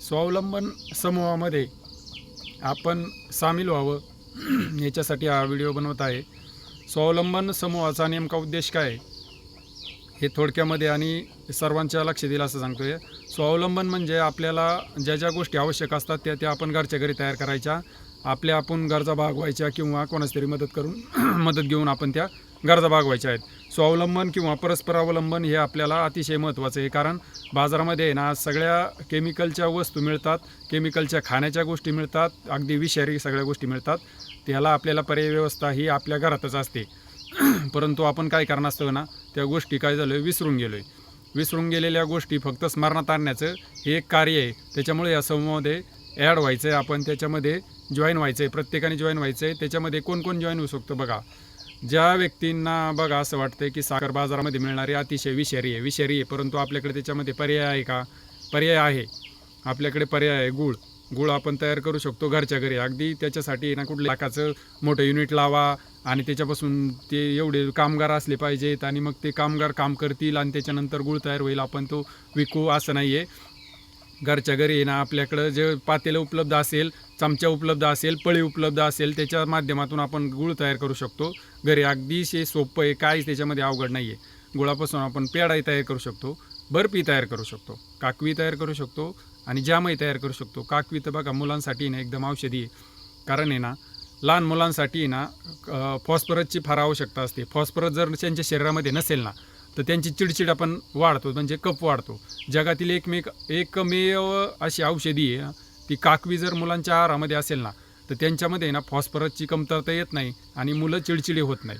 स्वावलंबन समूहामध्ये आपण सामील व्हावं. याच्यासाठी हा व्हिडिओ बनवत आहे. स्वावलंबन समूहाचा नेमका उद्देश काय? हे थोडक्यामध्ये आणि सर्वांच्या लक्ष दिलं असं सांगतो आहे स्वावलंबन म्हणजे आपल्याला ज्या ज्या गोष्टी आवश्यक असतात त्या त्या आपण घरच्या घरी तयार करायच्या. आपल्या आपण गरजा भागवायच्या किंवा कोणाच तरी मदत करून मदत घेऊन आपण त्या गरजा भागवायच्या आहेत. स्वावलंबन किंवा परस्परावलंबन हे आपल्याला अतिशय महत्त्वाचं आहे. कारण बाजारामध्ये ना सगळ्या केमिकलच्या वस्तू मिळतात केमिकलच्या खाण्याच्या गोष्टी मिळतात अगदी विषारी सगळ्या गोष्टी मिळतात. त्याला आपल्याला पर्याय व्यवस्था ही आपल्या घरातच असते. परंतु आपण काय कारणास्तव ना त्या गोष्टी काय झालं विसरून गेलो आहे विसरून गेलेल्या गोष्टी फक्त स्मरणात आणण्याचं हे एक कार्य आहे. त्याच्यामुळे या समूहामध्ये ॲड व्हायचं आहे आपण त्याच्यामध्ये जॉईन व्हायचं आहे प्रत्येकाने जॉईन व्हायचं आहे त्याच्यामध्ये कोण कोण जॉईन होऊ शकतो बघा. ज्या व्यक्तींना बघा असं वाटतं की साखर बाजारामध्ये मिळणारी अतिशय विषारी आहे. विषारी आहे परंतु आपल्याकडे त्याच्यामध्ये पर्याय आहे का? पर्याय आहे. आपल्याकडे पर्याय आहे गुळ. गुळ आपण तयार करू शकतो घरच्या घरी. अगदी त्याच्यासाठी ना कुठल्या लाखाचं मोठं युनिट लावा आणि त्याच्यापासून ते एवढे कामगार असले पाहिजेत आणि मग ते कामगार काम करतील आणि त्याच्यानंतर गुळ तयार होईल. आपण तो विकू असं नाही आहे घरच्या घरी आहे ना आपल्याकडं जे पातेलं उपलब्ध असेल चमचा उपलब्ध असेल पळी उपलब्ध असेल त्याच्या माध्यमातून आपण गुळ तयार करू शकतो. घरी अगदीशे सोपं आहे काहीच त्याच्यामध्ये अवघड नाही आहे गुळापासून आपण पेढाही तयार करू शकतो बर्फी तयार करू शकतो काकवी तयार करू शकतो आणि जामही तयार करू शकतो. काकवी तर बघा मुलांसाठी ना एकदम औषधी आहे. कारण आहे ना लहान मुलांसाठी ना फॉस्फरसची फार आवश्यकता असते. फॉस्फरस जर त्यांच्या शरीरामध्ये नसेल ना तर त्यांची चिडचिड आपण वाढतो म्हणजे कप वाढतो. जगातील एकमेक एकमेव अशी औषधी आहे ती काकवी जर मुलांच्या आहारामध्ये असेल ना तर त्यांच्यामध्ये ना फॉस्फरसची कमतरता येत नाही आणि मुलं चिडचिडी होत नाही.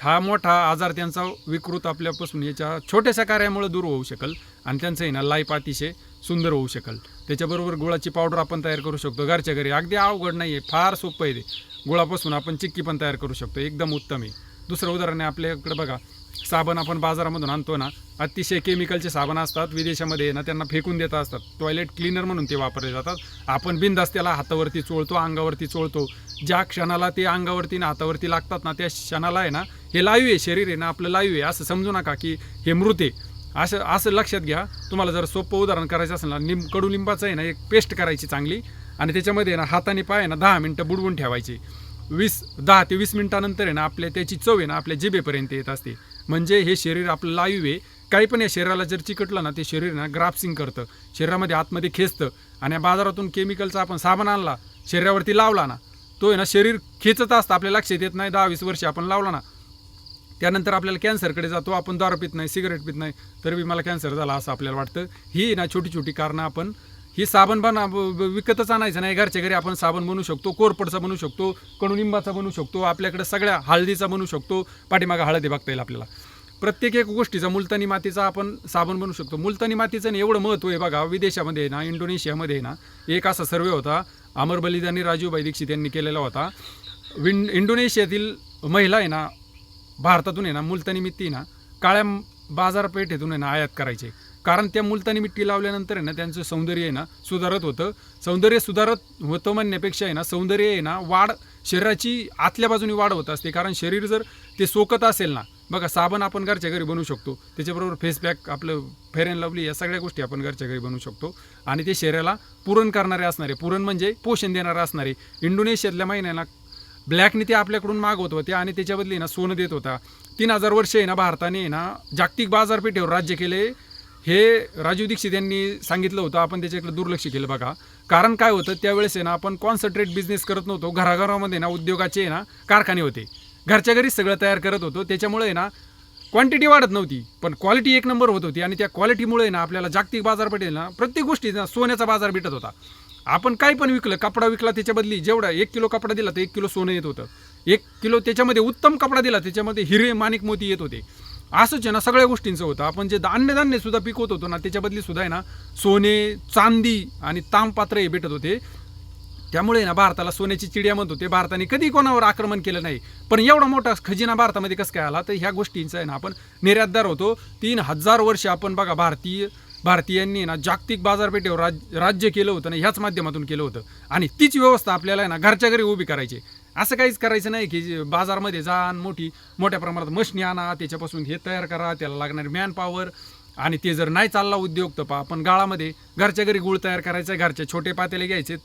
हा मोठा आजार त्यांचा विकृत आपल्यापासून याच्या छोट्याशा कार्यामुळे दूर होऊ शकेल आणि त्यांचं आहे ना लाईफ अतिशय सुंदर होऊ शकेल. त्याच्याबरोबर गुळाची पावडर आपण तयार करू शकतो घरच्या घरी. अगदी अवघड नाही आहे फार सोपं आहे ते. गुळापासून आपण चिक्की पण तयार करू शकतो एकदम उत्तम आहे. दुसरं उदाहरण आहे आपल्याकडे बघा. साबण आपण बाजारामधून आणतो ना अतिशय केमिकलचे साबण असतात विदेशामध्ये ना त्यांना फेकून देत असतात. टॉयलेट क्लीनर म्हणून ते वापरले जातात. आपण बिंदास त्याला हातावरती चोळतो अंगावरती चोळतो. ज्या क्षणाला ते अंगावरती ना हातावरती लागतात ना त्या क्षणाला आहे ना हे लाईव्ह आहे शरीर आहे ना आपलं लाईव्ह आहे. असं समजू नका की हे मृत आहे. असं असं लक्षात घ्या. तुम्हाला जर सोपं उदाहरण करायचं असेल ना लिंब कडुलिंबाचं आहे ना एक पेस्ट करायची चांगली. आणि त्याच्यामध्ये ना हाताने पाय आहे ना दहा मिनटं बुडवून ठेवायची. वीस दहा ते वीस मिनटानंतर आहे ना आपल्या त्याची चव आहे ना आपल्या जिभेपर्यंत येत असते. म्हणजे हे शरीर आपलं लाईव्ह आहे. काही पण या शरीराला जर चिकटलं ना ते शरीर ना ग्राफ्सिंग करतं. शरीरामध्ये आतमध्ये खेचतं. आणि या बाजारातून केमिकलचा आपण साबण आणला शरीरावरती लावला ना तो आहे ना शरीर खेचत असतं. आपल्या लक्षात येत नाही दहा वीस वर्ष आपण लावला ना. त्यानंतर आपल्याला कॅन्सरकडे जातो. आपण दारू पित नाही सिगरेट पित नाही तर बी मला कॅन्सर झाला असं आपल्याला वाटतं. ही ना छोटी छोटी कारणं आपण ही साबण पण विकतच आणायचं नाही. घरच्या घरी आपण साबण बनवू शकतो कोरपडचा बनवू शकतो कडुनिंबाचा बनवू शकतो आपल्याकडे सगळ्या हळदीचा बनवू शकतो. पाठीमागे हळदी बघता येईल आपल्याला. प्रत्येक एक गोष्टीचा मुलतानी मातीचा आपण साबण बनवू शकतो. मुलतानी मातीचं ना एवढं महत्त्व आहे बघा विदेशामध्ये ना इंडोनेशियामध्ये ना एक असा सर्वे होता अमर बलिदानी राजूभाई दीक्षित यांनी केलेला होता. विन इंडोनेशियातील महिला आहे ना भारतातून आहे ना मुलतानी मिट्टी ना काळ्या बाजारपेठेतून आहे ना आयात करायचे. कारण त्या मुलतानी मिट्टी लावल्यानंतर आहे ना त्यांचं सौंदर्य आहे ना सुधारत होतं. सौंदर्य सुधारत होतं म्हणण्यापेक्षा आहे ना सौंदर्य आहे ना वाढ शरीराची आतल्या बाजूने वाढ होत असते. कारण शरीर जर ते सोकत असेल ना बघा साबण आपण घरच्या घरी बनवू शकतो. त्याच्याबरोबर फेस पॅक आपलं फेर अँड लवली या सगळ्या गोष्टी आपण घरच्या घरी बनवू शकतो. आणि ते शरीराला पुरण करणारे असणारे पुरण म्हणजे पोषण देणारे असणारे. इंडोनेशियातल्या महिन्याला ब्लॅकने ते आपल्याकडून मागवत होते आणि त्याच्या ना सोनं देत होता. तीन हजार वर्ष आहे ना भारताने आहे ना जागतिक बाजारपेठेवर राज्य केले. हे राजीव दीक्षित यांनी सांगितलं होतं. आपण त्याच्याकडे दुर्लक्ष केलं बघा. कारण काय होतं त्यावेळेस आहे ना आपण कॉन्सन्ट्रेट बिझनेस करत नव्हतो. घराघरामध्ये ना उद्योगाचे आहे ना कारखाने होते. घरच्या घरीच सगळं तयार करत होतो. त्याच्यामुळे ना क्वांटिटी वाढत नव्हती. पण क्वालिटी एक नंबर होत होती. आणि त्या क्वालिटीमुळे ना आपल्याला जागतिक बाजारपेठेत ना प्रत्येक गोष्टी ना सोन्याचा बाजार भेटत होता. आपण काय पण विकलं कपडा विकला त्याच्या बदली जेवढा एक किलो कपडा दिला तर एक किलो सोनं येत होतं. एक किलो त्याच्यामध्ये उत्तम कपडा दिला त्याच्यामध्ये हिरे माणिक मोती येत होते. असंच आहे ना सगळ्या गोष्टींचं होतं. आपण जे अन्नधान्य सुद्धा पिकवत होतो ना त्याच्याबदली सुद्धा आहे ना सोने चांदी आणि तामपात्र हे भेटत होते. त्यामुळे ना भारताला सोन्याची चिडिया म्हणत होते. भारताने कधी कोणावर आक्रमण केलं नाही. पण एवढा मोठा खजिना भारतामध्ये कसं काय आला? तर ह्या गोष्टींचा आहे ना आपण निर्यातदार होतो. तीन हजार वर्ष आपण बघा भारतीय भारतीयांनी ना जागतिक बाजारपेठेवर राज राज्य केलं होतं ना ह्याच माध्यमातून केलं होतं. आणि तीच व्यवस्था आपल्याला आहे ना घरच्या घरी उभी करायची असं काहीच करायचं नाही की जे बाजारमध्ये जा आणि मोठी मोठ्या प्रमाणात मशनी आणा त्याच्यापासून हे तयार करा त्याला लागणारी मॅन पॉवर आणि ते जर नाही चालला उद्योग तर पा आपण गाळामध्ये घरच्या घरी गुळ तयार करायचा आहे घरचे छोटे पातेले घ्यायचे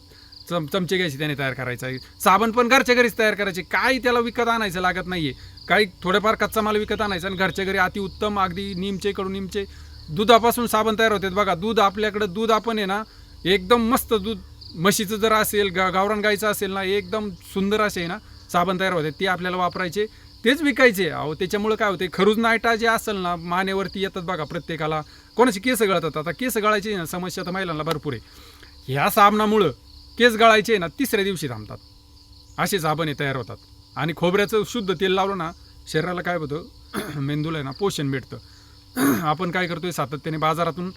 चम चमचे घ्यायचे त्याने तयार करायचा. आहे साबण पण घरच्या घरीच तयार करायचे. काही त्याला विकत आणायचं लागत नाही आहे काही थोडेफार कच्चा माल विकत आणायचा आणि घरच्या घरी अतिउत्तम अगदी निमचे कडून निमचे दुधापासून साबण तयार होतात. बघा दूध आपल्याकडं दूध आपण आहे ना एकदम मस्त दूध म्हशीचं जर असेल गा गावरान गाईचं असेल ना एकदम सुंदर असे ना साबण तयार होते ते आपल्याला वापरायचे. तेच विकायचे. अहो त्याच्यामुळे काय होते खरूज नायटा जे असेल ना मानेवरती येतात बघा प्रत्येकाला. कोणाचे केस गळतात आता केस गळायची ना समस्या तर महिलांना भरपूर आहे. ह्या साबणामुळं केस गळायचे ना तिसऱ्या दिवशी थांबतात. असे साबणे तयार होतात. आणि खोबऱ्याचं शुद्ध तेल लावलं ना शरीराला काय होतं मेंदूला आहे ना पोषण भेटतं आपण काय करतोय सातत्याने बाजारातून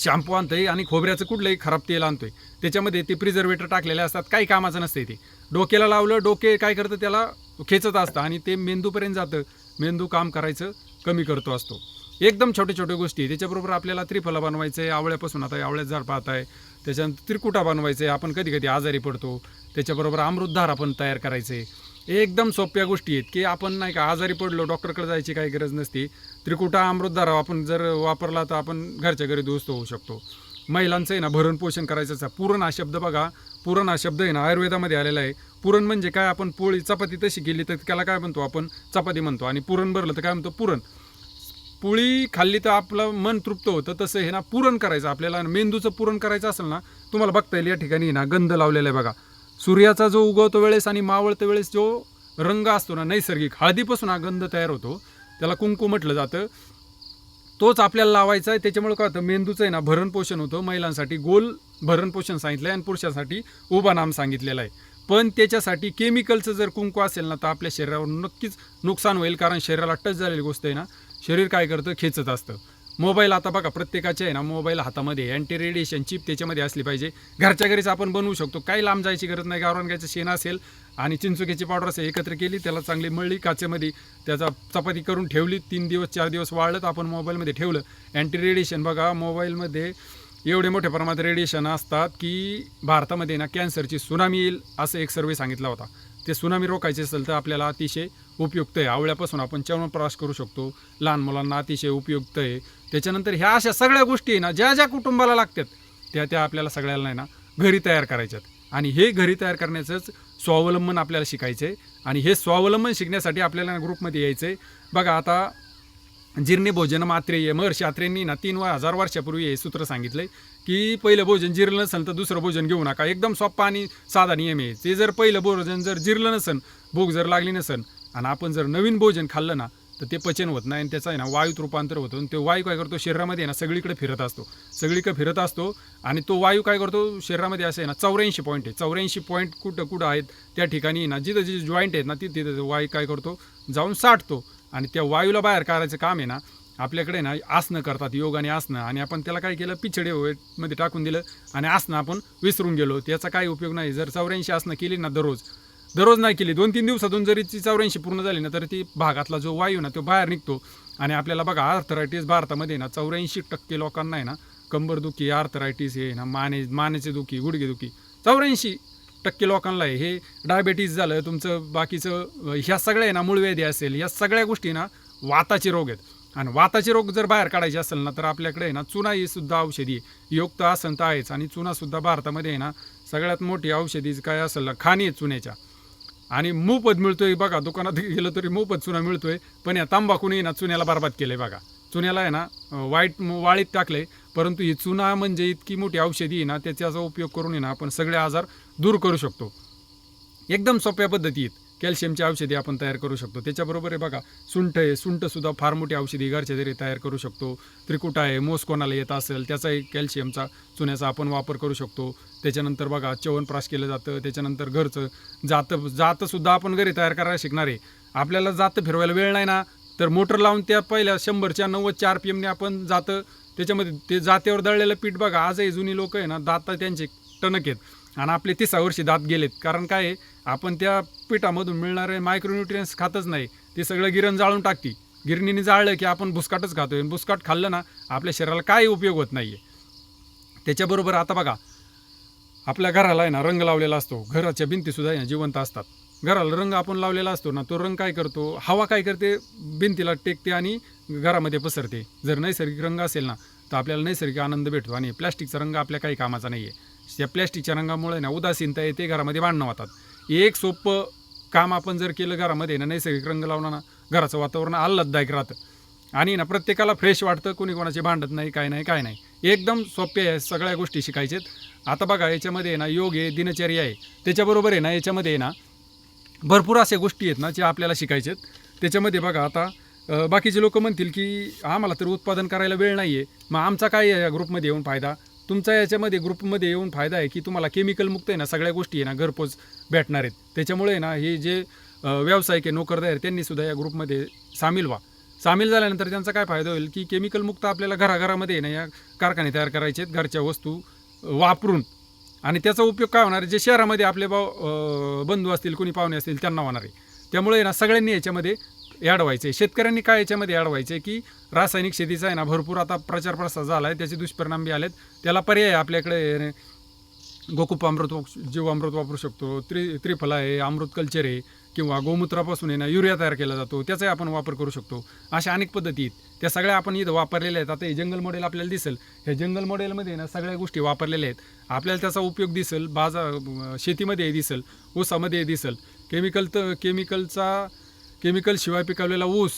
शॅम्पू आणतोय आणि खोबऱ्याचं कुठलंही खराब तेल आणतोय. त्याच्यामध्ये ते प्रिझर्वेटर टाकलेले असतात. काही कामाचं नसते ते. डोक्याला लावलं डोके काय करतं त्याला? खेचत असतं आणि ते मेंदूपर्यंत जातं. मेंदू काम करायचं कमी करतो असतो. एकदम छोटे छोटे गोष्टी. त्याच्याबरोबर आपल्याला त्रिफला बनवायचं आहे आवळ्यापासून आता आवळ्यात झाड पाहत आहे त्याच्यानंतर त्रिकुटा बनवायचं आहे आपण कधी कधी आजारी पडतो. त्याच्याबरोबर अमृतधार आपण तयार करायचं आहे एकदम सोप्या गोष्टी आहेत की आपण नाही का आजारी पडलो डॉक्टरकडे जायची काही गरज नसते. त्रिकुटा अमृतधारा आपण जर वापरला तर आपण घरच्या घरी दुरुस्त होऊ शकतो. महिलांचं आहे ना भरण पोषण करायचं असं पुरण हा शब्द बघा पुरण हा शब्द आहे ना आयुर्वेदामध्ये आलेला आहे. पुरण म्हणजे काय? आपण पोळी चपाती तशी केली तर त्याला काय म्हणतो आपण? चपाती म्हणतो. आणि पुरण भरलं तर काय म्हणतो? पुरण. पोळी खाल्ली तर आपलं मन तृप्त होतं. तसं हे ना पुरण करायचं. आपल्याला मेंदूचं पुरण करायचं असेल ना तुम्हाला बघता येईल या ठिकाणी ना गंध लावलेला आहे बघा. सूर्याचा जो उगवतो वेळेस आणि मावळतो वेळेस जो रंग असतो ना नैसर्गिक हळदीपासून हा गंध तयार होतो. त्याला कुंकू म्हटलं जातं. तोच आपल्याला लावायचा आहे. त्याच्यामुळे काय होतं मेंदूचं आहे ना भरण पोषण होतं. महिलांसाठी गोल भरणपोषण सांगितलं आहे आणि पुरुषांसाठी उभा नाम सांगितलेला आहे. पण त्याच्यासाठी केमिकलचं जर कुंकू असेल ना तर आपल्या शरीरावर नक्कीच नुकसान होईल. कारण शरीराला टच झालेली गोष्ट आहे ना शरीर काय करतं? खेचत असतं. मोबाईल आता बघा प्रत्येकाचे आहे ना मोबाईल हातामध्ये अँटी रेडिएशन चिप त्याच्यामध्ये असली पाहिजे. घरच्या घरीच आपण बनवू शकतो. काही लांब जायची गरज नाही. गावरान गायचं शेण असेल आणि चिंचुक्याची पावडर असेल एकत्र केली त्याला चांगली मळली काचेमध्ये त्याचा चपाती करून ठेवली तीन दिवस चार दिवस वाळलं तर आपण मोबाईलमध्ये ठेवलं. अँटी रेडिएशन बघा मोबाईलमध्ये एवढे मोठ्या प्रमाणात रेडिएशन असतात की भारतामध्ये ना कॅन्सरची सुनामी येईल असं एक सर्वे सांगितला होता. ते सुनामी रोखायचे असेल तर आपल्याला अतिशय उपयुक्त आहे. आवळ्यापासून आपण च्यवनप्राश करू शकतो. लहान मुलांना अतिशय उपयुक्त आहे. त्याच्यानंतर ह्या अशा सगळ्या गोष्टी आहे ना ज्या ज्या कुटुंबाला लागतात त्या त्या आपल्याला सगळ्याला नाही ना घरी तयार करायच्यात. आणि हे घरी तयार करण्याचंच स्वावलंबन आपल्याला शिकायचं आहे. आणि हे स्वावलंबन शिकण्यासाठी आपल्याला ग्रुपमध्ये यायचं आहे. बघा आता जीर्णे भोजन मात्रेय महर्षी आत्रेंनी ना तीन वा- हजार वर्षापूर्वी हे सूत्र सांगितलं की पहिलं भोजन जिरलं नसेल तर दुसरं भोजन घेऊ नका. एकदम सोप्पा आणि साधा नियम आहे. ते जर पहिलं भोजन जर जिरलं नसेल भूक जर लागली नसेल आणि आपण जर नवीन भोजन खाल्लं ना तर ते पचन होत नाही आणि त्याचं आहे ना वायूत रूपांतर होतो. आणि तो वायू काय करतो? शरीरामध्ये आहे ना सगळीकडे फिरत असतो. सगळीकडे फिरत असतो आणि तो वायू काय करतो? शरीरामध्ये असं आहे ना चौऱ्याऐंशी पॉईंट आहे. चौऱ्याऐंशी पॉईंट कुठं कुठं आहेत त्या ठिकाणी ना जिथं जिथे जॉईंट आहेत ना तिथे तिथं वायू काय करतो? जाऊन साठतो. आणि त्या वायूला बाहेर काढायचं काम आहे ना आपल्याकडे ना आसनं करतात योग आणि आसनं. आणि आपण त्याला काय केलं? पिछडे मध्ये टाकून दिलं. आणि आसनं आपण विसरून गेलो. त्याचा काही उपयोग नाही. जर चौऱ्याऐंशी आसनं केली ना दररोज दररोज नाही केली. दोन तीन दिवसातून जरी ती चौऱ्याऐंशी पूर्ण झाली ना तर ती भागातला जो वायू ना तो बाहेर निघतो. आणि आपल्याला बघा आर्थरायटीस भारतामध्ये ना चौऱ्याऐंशी टक्के लोकांना आहे ना कंबरदुखी आर्थरायटीस हे ना माने मानेचे दुखी गुडघेदुखी चौऱ्याऐंशी टक्के लोकांना आहे. हे डायबेटीस झालं तुमचं बाकीचं ह्या सगळ्या आहे ना मूळव्याधी असेल ह्या सगळ्या गोष्टी ना वाताचे रोग आहेत. आणि वाताचे रोग जर बाहेर काढायचे असेल ना तर आपल्याकडे आहे ना चुना ही सुद्धा औषधी युक्त योग तर तर आहेच. आणि चुनासुद्धा भारतामध्ये आहे ना सगळ्यात मोठी औषधी काय असेल ना खाणी आहेत चुन्याच्या. आणि मोफत मिळतोय बघा दुकानात गेलं तरी मोफत चुना मिळतोय. पण या तांबाखूने ना चुन्याला बरबाद केलंय बघा. चुन्याला आहे ना वाईट वाळीत टाकले परंतु ही चुना म्हणजे इतकी मोठी औषधी आहे ना त्याचा उपयोग करून ना आपण सगळे आजार दूर करू शकतो. एकदम सोप्या पद्धतीत. कॅल्शियमची औषधी आपण तयार करू शकतो. त्याच्याबरोबर आहे बघा सुंठ आहे. सुंठसुद्धा फार मोठी औषधी घरच्या घरी तयार करू शकतो. त्रिकुटा आहे मोस कोणाला येत असेल त्याचाही कॅल्शियमचा चुन्याचा आपण वापर करू शकतो. त्याच्यानंतर बघा च्यवनप्राश केलं जातं. त्याच्यानंतर घरचं जातं जातंसुद्धा आपण घरी तयार करायला शिकणार आहे. आपल्याला जातं फिरवायला वेळ नाही ना? तर मोटर लावून त्या पहिल्या शंभरच्या नव्वद चार पी एमने आपण जातं. त्याच्यामध्ये ते जात्यावर दळलेलं पीठ बघा आजही जुनी लोक आहे ना दात त्यांचे टणक आहेत. आणि आपले तिसा वर्षी दात गेलेत. कारण काय आहे आपण त्या पिठामधून मिळणारे मायक्रोन्युट्रियन्स खातच नाही. ते सगळं गिरण जाळून टाकती. गिरणीने जाळलं की आपण भुसकाटच खातोय. भुसकाट खाल्लं ना आपल्या शरीराला काय उपयोग होत नाही आहे त्याच्याबरोबर आता बघा आपल्या घराला आहे ना रंग लावलेला असतो. घराच्या भिंतीसुद्धा आहे ना जिवंत असतात. घराला रंग आपण लावलेला असतो ना तो रंग काय करतो? हवा काय करते? भिंतीला टेकते आणि घरामध्ये पसरते. जर नैसर्गिक रंग असेल ना तर आपल्याला नैसर्गिक आनंद भेटतो. आणि प्लॅस्टिकचा रंग आपल्या काही कामाचा नाही आहे त्या प्लॅस्टिकच्या रंगामुळे ना उदासीनता येते घरामध्ये भांडणं होतात. एक सोपं काम आपण जर केलं घरामध्ये ना नैसर्गिक रंग लावला ना घराचं वातावरण आल्हाददायक राहतं. आणि ना प्रत्येकाला फ्रेश वाटतं कोणी कोणाचे भांडत नाही काय नाही काय नाही. एकदम सोपे आहे सगळ्या गोष्टी शिकायच्यात आता बघा याच्यामध्ये आहे ना योग आहे दिनचर्या आहे. त्याच्याबरोबर आहे ना याच्यामध्ये आहे ना भरपूर अशा गोष्टी आहेत ना ज्या आपल्याला शिकायच्यात त्याच्यामध्ये बघा आता बाकीचे लोक म्हणतील की आम्हाला तर उत्पादन करायला वेळ नाही आहे मग आमचा काय आहे या ग्रुपमध्ये येऊन फायदा? तुमचा याच्यामध्ये ग्रुपमध्ये येऊन फायदा आहे की तुम्हाला केमिकल मुक्त आहे ना सगळ्या गोष्टी आहे ना घरपोच भेटणार आहेत. त्याच्यामुळे आहे ना हे जे व्यावसायिक आहे नोकरदार आहेत, त्यांनी सुद्धा या ग्रुपमध्ये सामील व्हा. सामील झाल्यानंतर त्यांचा काय फायदा होईल की केमिकल मुक्त आपल्याला घराघरामध्ये आहे ना या कारखाने तयार करायचे आहेत घरच्या वस्तू वापरून. आणि त्याचा उपयोग काय होणार आहे? जे शहरामध्ये आपले भाऊ बंधू असतील कोणी पाहुणे असतील त्यांना होणार आहे. त्यामुळे ना सगळ्यांनी याच्यामध्ये ॲड व्हायचे शेतकऱ्यांनी काय याच्यामध्ये ॲड व्हायचे की रासायनिक शेतीचा आहे ना भरपूर आता प्रचार प्रसार झाला आहे त्याचे दुष्परिणाम बी आलेत. त्याला पर्याय आपल्याकडे गोकुप अमृत जीव जीवामृत वापरू शकतो त्रि त्रिफला आहे अमृत कल्चर आहे किंवा गोमूत्रापासून आहे ना युरिया तयार केला जातो त्याचाही आपण वापर करू शकतो. अशा अनेक पद्धती आहेत. त्या सगळ्या आपण इथं वापरलेल्या आहेत. आता हे जंगल मॉडेल आपल्याला दिसेल. ह्या जंगल मॉडेलमध्ये ना सगळ्या गोष्टी वापरलेल्या आहेत. आपल्याला त्याचा उपयोग दिसेल बाजार शेतीमध्ये दिसेल ऊसामध्ये दिसेल. केमिकल तर केमिकलचा केमिकल शिवाय पिकवलेला ऊस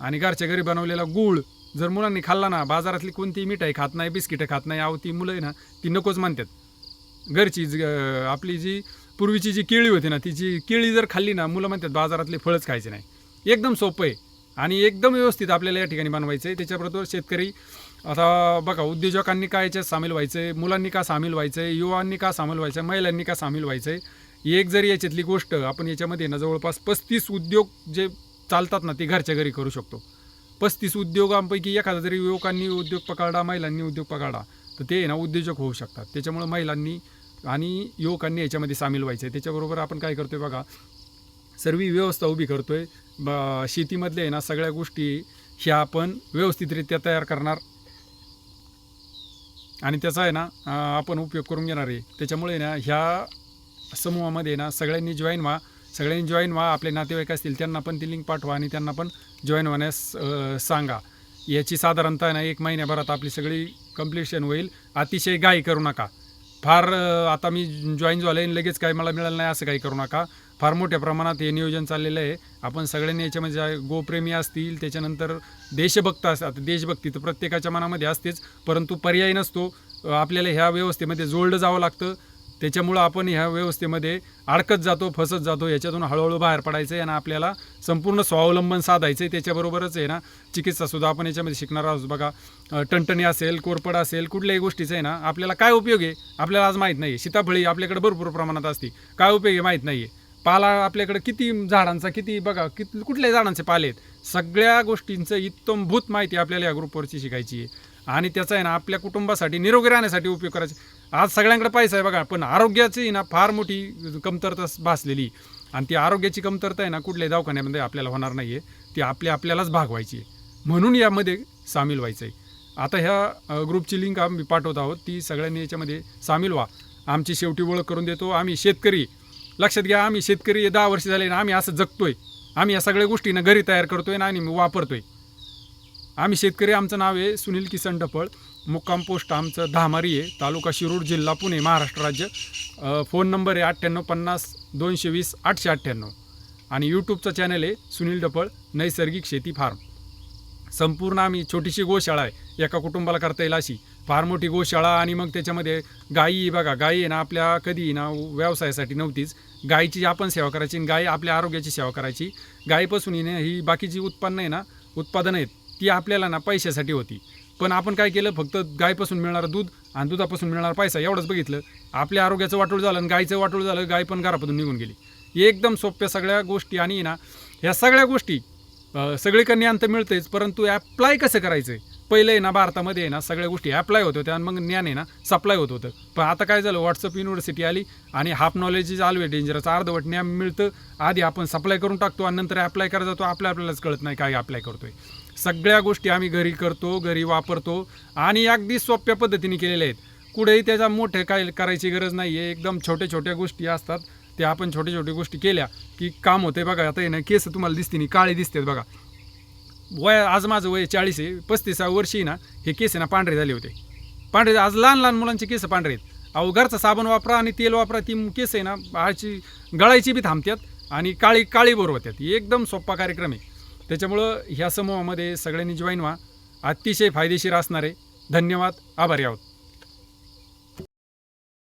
आणि घरच्या घरी बनवलेला गूळ. जर मुलांनी खाल्ला ना बाजारातली कोणती मिठाई खात नाही बिस्किटं खात नाही अहो ती मुलं आहे ना ती नकोच म्हणतात. घरची जी, आपली जी पूर्वीची जी केळी होती ना ती जी केळी जर खाल्ली ना मुलं म्हणतात बाजारातले फळच खायचे नाही. एकदम सोपं आहे. आणि एकदम व्यवस्थित आपल्याला या ठिकाणी बनवायचं आहे. त्याच्याबरोबर शेतकरी आता बघा उद्योजकांनी काय याच्यात सामील व्हायचं आहे मुलांनी का सामील व्हायचं आहे युवांनी का सामील व्हायचं आहे महिलांनी का सामील व्हायचं आहे एक जरी याच्यातली गोष्ट आपण याच्यामध्ये ना जवळपास पस्तीस उद्योग जे चालतात ना ते घरच्या घरी करू शकतो. पस्तीस उद्योगांपैकी एखादा जरी युवकांनी उद्योग पकडला महिलांनी उद्योग पकडला तर ते ना उद्योजक होऊ शकतात. त्याच्यामुळे महिलांनी आणि युवकांनी याच्यामध्ये सामील व्हायचं आहे त्याच्याबरोबर आपण काय करतोय बघा सर्व व्यवस्था उभी करतोय. ब शेतीमधले आहे ना सगळ्या गोष्टी ह्या आपण व्यवस्थितरित्या तयार करणार. आणि त्याचा आहे ना आपण उपयोग करून घेणार आहे. त्याच्यामुळे ना ह्या समूहामध्ये ना सगळ्यांनी जॉईन व्हा. सगळ्यांनी जॉईन व्हा आपले नातेवाईक असतील त्यांना पण ती लिंक पाठवा आणि त्यांना पण जॉईन होण्यास सांगा. याची साधारणतः ना एक महिन्याभरात आपली सगळी कम्प्लिशन होईल. अतिशय घाई करू नका. फार आता मी जॉईन झालो आहे लगेच काय मला मिळालं नाही असं काही करू नका. फार मोठ्या प्रमाणात हे नियोजन चाललेलं आहे. आपण सगळ्यांनी याच्यामध्ये गोप्रेमी असतील त्याच्यानंतर देशभक्त असतात देशभक्ती तर प्रत्येकाच्या मनामध्ये असतेच परंतु पर्याय नसतो. आपल्याला ह्या व्यवस्थेमध्ये जोडलं जावं लागतं. त्याच्यामुळं आपण ह्या व्यवस्थेमध्ये अडकत जातो फसत जातो याच्यातून हळूहळू बाहेर पडायचं आहे आणि आपल्याला संपूर्ण स्वावलंबन साधायचं आहे त्याच्याबरोबरच आहे ना चिकित्सासुद्धा आपण याच्यामध्ये शिकणार आहोत. बघा टणटणी असेल कोरपड असेल कुठल्याही गोष्टीचं आहे ना आपल्याला काय उपयोग आहे? आपल्याला आज माहीत नाही आहे सीताफळी आपल्याकडे भरपूर प्रमाणात असते. काय उपयोग आहे माहीत नाही आहे पाला आपल्याकडे किती झाडांचा किती बघा किती कुठल्याही झाडांचे पाले आहेत. सगळ्या गोष्टींचं इत्तमभूत माहिती आपल्याला या ग्रुपवरची शिकायची आहे. आणि त्याचा आहे ना आपल्या कुटुंबासाठी निरोगी राहण्यासाठी उपयोग करायचा. आज सगळ्यांकडे पैसा आहे बघा पण आरोग्याची ना फार मोठी कमतरता भासलेली. आणि ती आरोग्याची कमतरता आहे ना कुठल्याही दवाखान्यामध्ये आपल्याला होणार नाही आहे ती आपल्या आपल्यालाच भागवायची आहे. म्हणून यामध्ये सामील व्हायचं आहे आता ह्या ग्रुपची लिंक आम्ही पाठवत आहोत. ती सगळ्यांनी याच्यामध्ये सामील व्हा. आमची शेवटी ओळख करून देतो. आम्ही शेतकरी लक्षात घ्या आम्ही शेतकरी दहा वर्ष झाले ना आम्ही असं जगतोय. आम्ही या सगळ्या गोष्टींना घरी तयार करतोय ना आणि वापरतोय. आम्ही शेतकरी आमचं नाव आहे सुनील किसन ढपळ मुक्काम पोस्ट आमचं धामारी आहे तालुका शिरूर जिल्हा पुणे महाराष्ट्र राज्य. फोन नंबर आहे अठ्ठ्याण्णव पन्नास दोनशे वीस आठशे अठ्ठ्याण्णव. आणि यूट्यूबचं चॅनल आहे सुनील डपळ नैसर्गिक शेती फार्म. संपूर्ण आम्ही छोटीशी गोशाळा आहे एका कुटुंबाला करता येईल अशी. फार मोठी गोशाळा आणि मग त्याच्यामध्ये गायी बघा गायी आहे ना आपल्या कधी ना व्यवसायासाठी नव्हतीच. गायीची आपण सेवा करायची आणि गाय आपल्या आरोग्याची सेवा करायची. गायीपासून ही बाकीची उत्पन्न आहे ना उत्पादनं आहेत ती आपल्याला ना पैशासाठी होती. पण आपण काय केलं? फक्त गायपासून मिळणारं दूध आणि दुधापासून मिळणारा पैसा एवढंच बघितलं. आपल्या आरोग्याचं वाटोळ झालं आणि गायचं वाटोळ झालं गाय पण घरापासून निघून गेली. एकदम सोप्या सगळ्या गोष्टी आणि ना ह्या सगळ्या गोष्टी अ, ज्ञान अंत मिळतेच परंतु ॲप्लाय कसं करायचं पहिलं आहे ना भारतामध्ये आहे ना सगळ्या गोष्टी ॲप्लाय होत होत्या आणि मग ज्ञान आहे ना सप्लाय होत होतं. पण आता काय झालं? व्हॉट्सअप युनिव्हर्सिटी आली आणि half knowledge is always dangerous अर्धवट ज्ञान मिळतं. आधी आपण सप्लाय करून टाकतो आणि नंतर ॲप्लाय करायला जातो. आपल्या आपल्यालाच कळत नाही काय अप्लाय करतोय. सगळ्या गोष्टी आम्ही घरी करतो घरी वापरतो आणि अगदी सोप्या पद्धतीने केलेल्या आहेत. कुठेही त्याचा मोठे काय करायची गरज नाही आहे एकदम छोट्या छोट्या गोष्टी असतात. त्या आपण छोट्या छोट्या गोष्टी केल्या की काम होते बघा. आता आहे ना केस तुम्हाला दिसते नाही काळे दिसतात बघा. वय आज माझं वय चाळीस आहे. पस्तीसाव्या वर्षी ना हे केस आहे ना पांढरे झाले होते. पांढरे आज लहान लहान मुलांचे केस पांढरे आहेत. अहो घरचा साबण वापरा आणि तेल वापरा. ती केस आहे ना आळची गळायची बी थांबतात आणि काळी काळी बरोबर होतात एकदम सोपा कार्यक्रम आहे. त्याच्यामुळं ह्या समूहामध्ये सगळ्यांनी जॉईन व्हा. अतिशय फायदेशीर असणारे. धन्यवाद. आभारी आहोत.